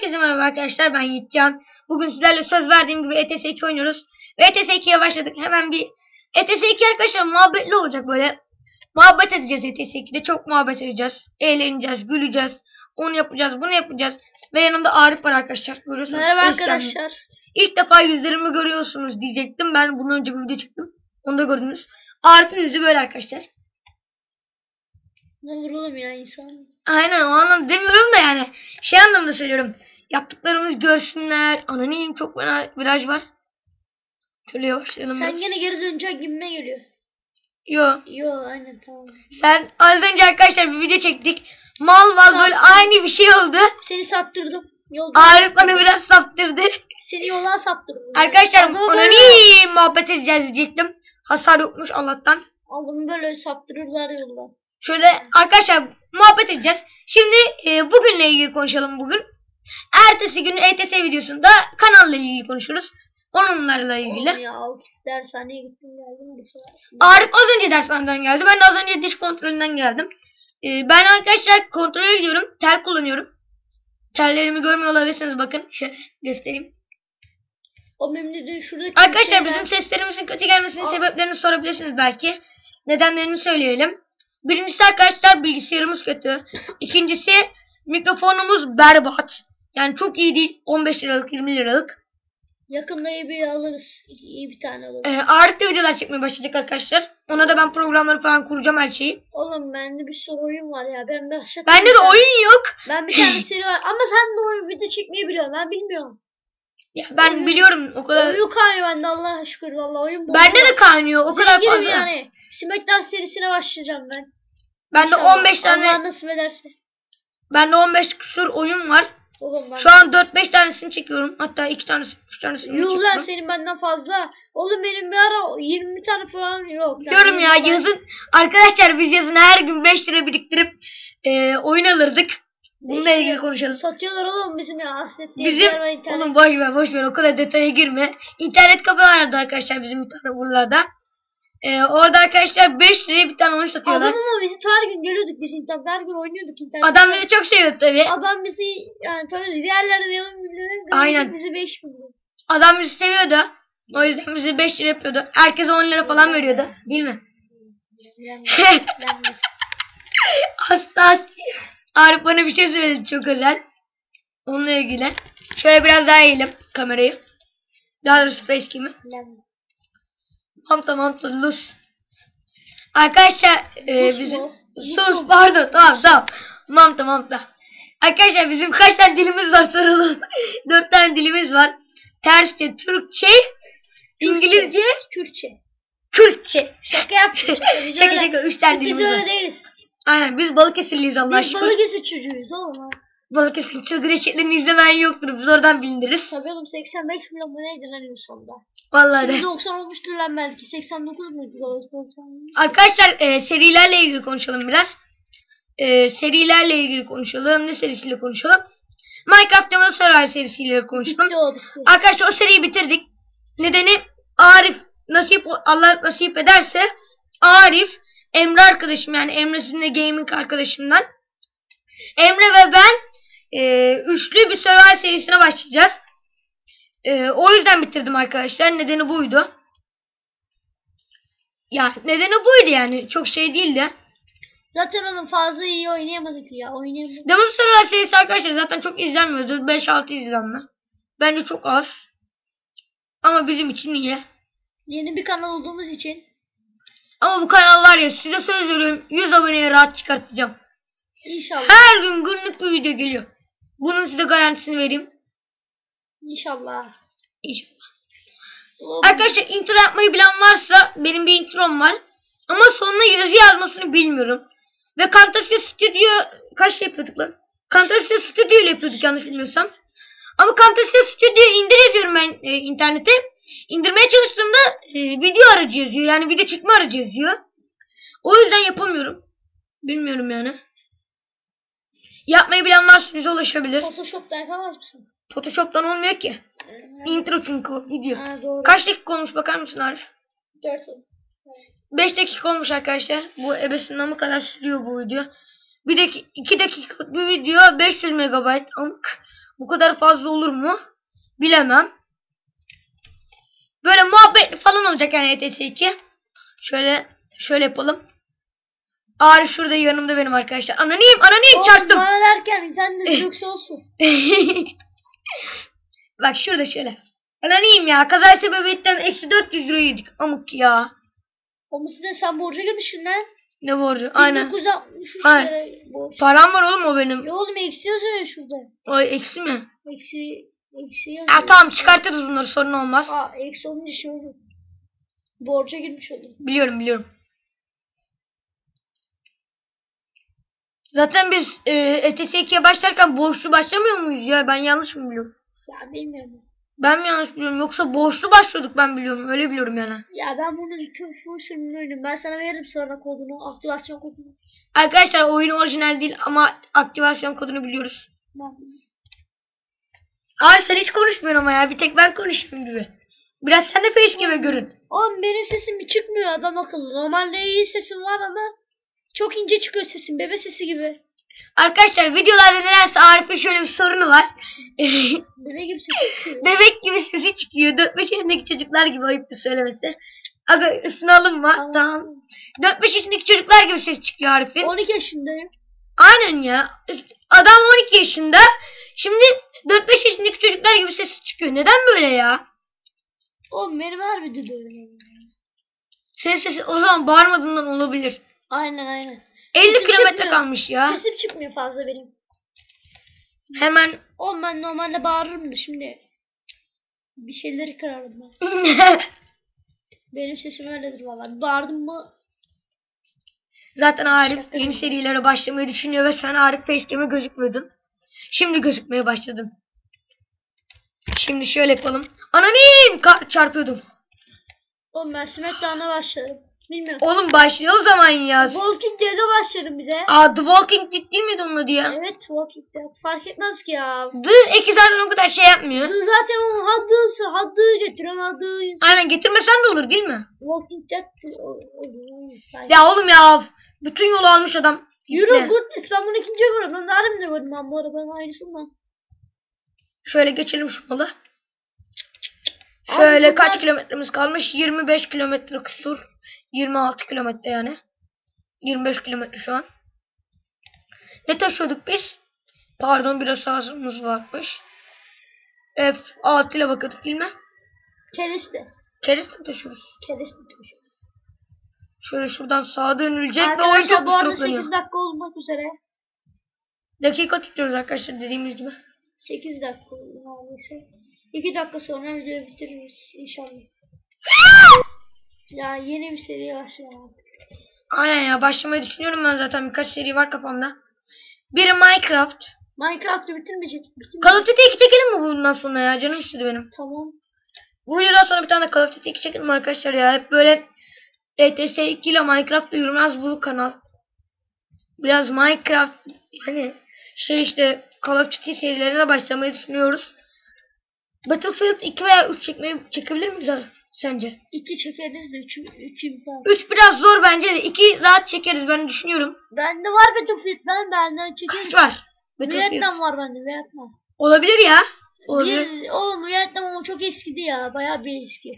Herkese merhaba arkadaşlar ben Yiğitcan. Bugün sizlerle söz verdiğim gibi ETS 2 oynuyoruz. Ve ETS 2'ye başladık. Hemen bir ETS 2 arkadaşlar muhabbetli olacak böyle. Muhabbet edeceğiz ETS 2'de. Çok muhabbet edeceğiz. Eğleneceğiz, güleceğiz. Onu yapacağız, bunu yapacağız. Ve yanımda Arif var arkadaşlar. Görüyorsunuz. Merhaba arkadaşlar. İlk defa yüzlerimi görüyorsunuz diyecektim. Ben bundan önce bir video çektim. Onu da gördünüz. Arif'in yüzü böyle arkadaşlar. Ne oğlum ya insan. Aynen o anlamda demiyorum da yani. Şey anlamda söylüyorum. Yaptıklarımız görsünler. Anonim çok fena viraj var. Şöyle yavaşlayalım. Sen biraz. gene geri döneceksin gibime geliyor. Yo. Yo aynen tamam. Sen az önce arkadaşlar bir video çektik. Mal mal böyle aynı bir şey oldu. Seni saptırdım. Yolda. Arif bana biraz saptırdı. Seni yola saptırdım. Arkadaşlar anonim muhabbet edeceğiz diyecektim. Hasar yokmuş Allah'tan. adamı böyle saptırırlar yolda. Şöyle arkadaşlar muhabbet edeceğiz. Şimdi e, bugünle ilgili konuşalım bugün. Ertesi gün ETS videosunda kanalla ilgili konuşuruz. Onunlarla ilgili. Oğlum ya dershaneye gittim geldim. Arif az önce dershaneden geldi. Ben de az önce diş kontrolünden geldim. E, ben arkadaşlar kontrole gidiyorum. Tel kullanıyorum. Tellerimi görmüyor olabilirsiniz bakın. Şöyle göstereyim. O dün şuradaki Arkadaşlar bizim seslerimizin kötü gelmesinin sebeplerini sorabilirsiniz belki. Nedenlerini söyleyelim. Birincisi arkadaşlar bilgisayarımız kötü. İkincisi mikrofonumuz berbat. Yani çok iyi değil. 15 liralık 20 liralık. yakında iyi bir alırız. İyi bir tane alırız. Ee, Arif'te videolar çekmeye başladık arkadaşlar. Ona da ben programları falan kuracağım her şeyi. Oğlum bende bir sürü oyun var ya. Ben başlattım. Bende de oyun yok. Ben bir tane seri var. Ama sen de oyun video çekmeyi biliyorsun. Ben bilmiyorum. Ya ben biliyorum o kadar. Oyun kaynıyor bende Allah'a şükür. Vallahi oyun. Bende de kaynıyor o kadar Zenginim fazla. yani. Smackdown serisine başlayacağım ben. Bende İnşallah. 15 tane Allah nasip ederse. bende 15 küsur oyun var. Oğlum ben. Şu an 4-5 tanesini çekiyorum. Hatta 2 tanesi 3 tanesini Yuh lan çekiyorum. senin benden fazla. Oğlum benim bir ara 20 tane falan yok. Diyorum ya benim- yazın arkadaşlar biz yazın her gün 5 lira biriktirip e, oyun alırdık. Bununla ilgili konuşalım. Satıyorlar oğlum bizim ya Asnet diye Bizim var internet. oğlum boş ver boş ver o kadar detaya girme. İnternet kafe vardı arkadaşlar bizim bir tane buralarda. E, orada arkadaşlar 5 liraya bir tane oyun satıyorlar. Adam ama biz her gün geliyorduk biz internet her gün oynuyorduk internet. Adam bizi çok seviyor tabii. Adam bizi yani tanıyordu. Diğerlerde de yalan milyon. Aynen. Bizi 5 milyon. Adam bizi seviyordu. O yüzden bizi 5 lira yapıyordu. Herkese 10 lira falan veriyordu. Değil mi? Hasta. Arif bana bir şey söyledi çok özel. Onunla ilgili. Şöyle biraz daha eğelim kamerayı. Daha doğrusu facecam'i. yani. Tamam tamam lus. Arkadaşlar e, bizim mu? sus pardon tamam tamam. Tamam tamam. Arkadaşlar bizim kaç tane dilimiz var soralım. Dört tane dilimiz var. Tersçe, Türkçe, İngilizce, Kürtçe. Kürtçe. Şaka yaptım. Şaka, Şaka üç tane Biz dilimiz var. değiliz. Aynen biz Balıkesirliyiz Allah Biz aşkına. Balıkesir çocuğuyuz oğlum. Balıkesir çılgın eşeklerini izlemeyen yoktur. Biz oradan biliniriz. Tabii oğlum 85 milyon mu neydi lan en sonunda? Vallahi de. Şimdi 90 olmuştur lan belki. 89 muydu? 90. Arkadaşlar e, serilerle ilgili konuşalım biraz. E, serilerle ilgili konuşalım. Ne serisiyle konuşalım? Minecraft Demon Survivor serisiyle konuşalım. Bitti o bitti. Arkadaşlar o seriyi bitirdik. Nedeni Arif nasip Allah nasip ederse Arif Emre arkadaşım yani Emre sizin de gaming arkadaşımdan. Emre ve ben e, üçlü bir Survivor serisine başlayacağız. E, o yüzden bitirdim arkadaşlar. Nedeni buydu. Ya nedeni buydu yani. Çok şey değildi. Zaten onun fazla iyi oynayamadık ya. Oynayamadık. Demon Survivor serisi arkadaşlar zaten çok izlenmiyordu. 5-6 izlenme. Bence çok az. Ama bizim için iyi. Yeni bir kanal olduğumuz için Ama bu kanal var ya size söz veriyorum 100 aboneye rahat çıkartacağım. inşallah. Her gün günlük bir video geliyor. Bunun size garantisini vereyim. İnşallah. İnşallah. Arkadaşlar intro yapmayı bilen varsa benim bir introm var. Ama sonuna yazı yazmasını bilmiyorum. Ve Camtasia Studio kaç yapıyorduk lan? Camtasia Studio ile yapıyorduk yanlış bilmiyorsam. Ama Camtasia Studio indir yazıyorum ben e, internete. İndirmeye çalıştığımda e, video aracı yazıyor. Yani video çekme aracı yazıyor. O yüzden yapamıyorum. Bilmiyorum yani. Yapmayı bilen varsa bize ulaşabilir. Photoshop'ta yapamaz mısın? Photoshop'tan olmuyor ki. Intro çünkü o video. Ha, doğru. Kaç dakika olmuş bakar mısın Arif? 4 5 dakika olmuş arkadaşlar. Bu ebesinden bu kadar sürüyor bu video. Bir dakika 2 dakika bir video 500 megabayt. Amk. Bu kadar fazla olur mu? Bilemem. Böyle muhabbet falan olacak yani ETS 2. Şöyle şöyle yapalım. Arif şurada yanımda benim arkadaşlar. Ananıyım ananıyım Oğlum çarptım. bana derken sen de lüks olsun. Bak şurada şöyle. Ananıyım ya. Kaza sebebiyetten eksi 400 lira yedik. Amuk ya. Olması da sen borca girmişsin lan. Ne borcu? Aynen. 1963 Aynen. lira borç. Param var oğlum o benim. Ya oğlum eksi yazıyor ya şurada. O eksi mi? Eksi, eksi yazıyor. Ya tamam çıkartırız bunları sorun olmaz. Aa eksi olunca şey olur. Borca girmiş oldum. Biliyorum biliyorum. Zaten biz e, ETS 2'ye başlarken borçlu başlamıyor muyuz ya? Ben yanlış mı biliyorum? Ya bilmiyorum. Ben mi yanlış biliyorum? Yoksa borçlu başlıyorduk ben biliyorum. Öyle biliyorum yani. Ya ben bunun tüm full oynadım. Ben sana veririm sonra kodunu. Aktivasyon kodunu. Arkadaşlar oyun orijinal değil ama aktivasyon kodunu biliyoruz. Tamam. Ay sen hiç konuşmuyorsun ama ya. Bir tek ben konuşuyorum gibi. Biraz sen de face gibi görün. Oğlum benim sesim çıkmıyor adam akıllı. Normalde iyi sesim var ama çok ince çıkıyor sesim. Bebe sesi gibi. Arkadaşlar videolarda nedense Arif'in şöyle bir sorunu var. Bebe gibi sesi çıkıyor. Bebek gibi sesi çıkıyor. 4-5 yaşındaki çocuklar gibi ayıptır söylemesi. Aga üstüne alınma. Tamam. Tamam. 4-5 yaşındaki çocuklar gibi ses çıkıyor Arif'in. 12 yaşındayım. Aynen ya. Adam 12 yaşında. Şimdi 4-5 yaşındaki çocuklar gibi ses çıkıyor. Neden böyle ya? Oğlum benim her videoda öyle. Senin sesi o zaman bağırmadığından olabilir. Aynen aynen. 50 Sesim kilometre çıkmıyor. kalmış ya. Sesim çıkmıyor fazla benim. Hemen Oğlum ben normalde bağırırım da şimdi bir şeyleri kırarım ben. Benim sesim öyledir valla. Bağırdım mı Zaten Arif Şaka yeni serilere başlamayı düşünüyor ve sen Arif Facecam'e gözükmüyordun. Şimdi gözükmeye başladın. Şimdi şöyle yapalım. Ka- çarpıyordum. Oğlum ben Smackdown'a başlarım. Bilmiyorum. Oğlum başlıyor o zaman ya. Walking Dead'e başlarım bize. Aa The Walking Dead değil miydi onun adı ya? Evet Walking Dead. Fark etmez ki ya. The Eki zaten o kadar şey yapmıyor. Zaten o haddısı, haddığı getiriyorum haddığı. Aynen getirmesen de olur değil mi? Walking Dead. Ya oğlum ya bütün yolu almış adam. Yürü Ne? Goodness ben bunu ikinci gördüm. Ben daha demin de gördüm ben bu arabanın aynısından. Şöyle geçelim şu malı. Şöyle Abi kaç bunlar- kilometremiz kalmış? 25 kilometre kusur. 26 kilometre yani. 25 kilometre şu an. Ne taşıyorduk biz? Pardon biraz ağzımız varmış. F6 ile bakıyorduk değil mi? Kereste. Kereste mi taşıyoruz? Kereste taşıyor. Şöyle şuradan sağa dönülecek ve oyun Arkadaşlar çok bu arada stoplanıyor. 8 dakika olmak üzere. Dakika tutuyoruz arkadaşlar dediğimiz gibi. 8 dakika oldu neredeyse. 2 dakika sonra videoyu bitiririz inşallah. ya yeni bir seri başlayalım artık. Aynen ya başlamayı düşünüyorum ben zaten birkaç seri var kafamda. Biri Minecraft. Minecraft'ı bitirmeyecek. bitirmeyecek. Call of Duty 2 çekelim mi bundan sonra ya? Canım istedi benim. Tamam. Bu videodan sonra bir tane de Call of Duty 2 çekelim arkadaşlar ya. Hep böyle ETS 2 ile Minecraft'ta yürümez bu kanal. Biraz Minecraft hani şey işte Call of Duty serilerine başlamayı düşünüyoruz. Battlefield 2 veya 3 çekmeyi çekebilir miyiz Arif? Sence? 2 çekeriz de 3 3 imkan. 3 biraz zor bence de 2 rahat çekeriz ben düşünüyorum. Bende var Battlefield lan benden çekeriz. Kaç var? Vietnam var bende Vietnam. Olabilir ya. Olabilir. Bir, oğlum Vietnam ama çok eskidi ya. Bayağı bir eski.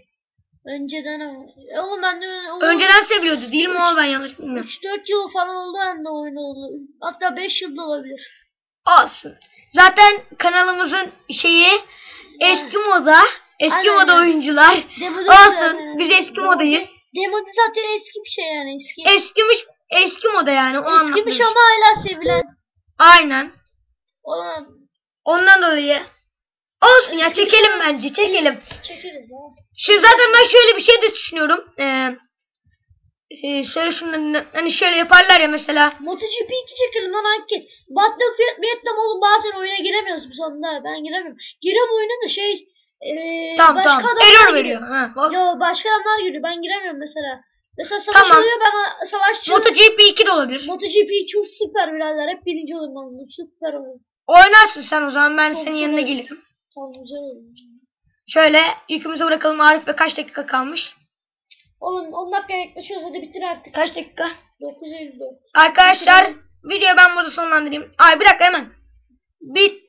Önceden ama. E Oğlum ben de o- Önceden seviliyordu değil mi o ben yanlış bilmiyorum. 3-4 yıl falan oldu bende oyun oldu. Hatta 5 yılda olabilir. Olsun. Zaten kanalımızın şeyi eski moda. Eski Aynen moda oyuncular. Demoda Olsun. zaten- Biz eski modayız. Demoda zaten eski bir şey yani eski. Eskimiş eski moda yani. O Eskimiş anlatmış. ama hala sevilen. Aynen. Oğlum Ondan dolayı. Olsun ya çekelim bence çekelim. çekeriz ya. Şu zaten ben şöyle bir şey de düşünüyorum. Ee, e, şöyle şunu hani şöyle yaparlar ya mesela. MotoGP 2 çekelim lan anket. Battlefield Vietnam oğlum bazen oyuna giremiyoruz biz onda. Ben giremiyorum. Girem oyuna da şey. Ee, Tamam başka tamam. Error giriyor. veriyor. Ha. bak. Yo başka adamlar giriyor. Ben giremiyorum mesela. Mesela savaş Tamam. oluyor ben savaşçı. MotoGP 2 de olabilir. MotoGP çok süper birader. Hep birinci olurum ben. Süper olur. Oynarsın sen o zaman ben Çok senin yanına olur. gelirim. Tamam güzel olur. Şöyle yükümüzü bırakalım Arif ve kaç dakika kalmış? Oğlum 10 dakika yaklaşıyoruz. Hadi bitir artık. Kaç dakika? 9.54. Arkadaşlar videoyu ben burada sonlandırayım. Ay bir dakika hemen. Bitir.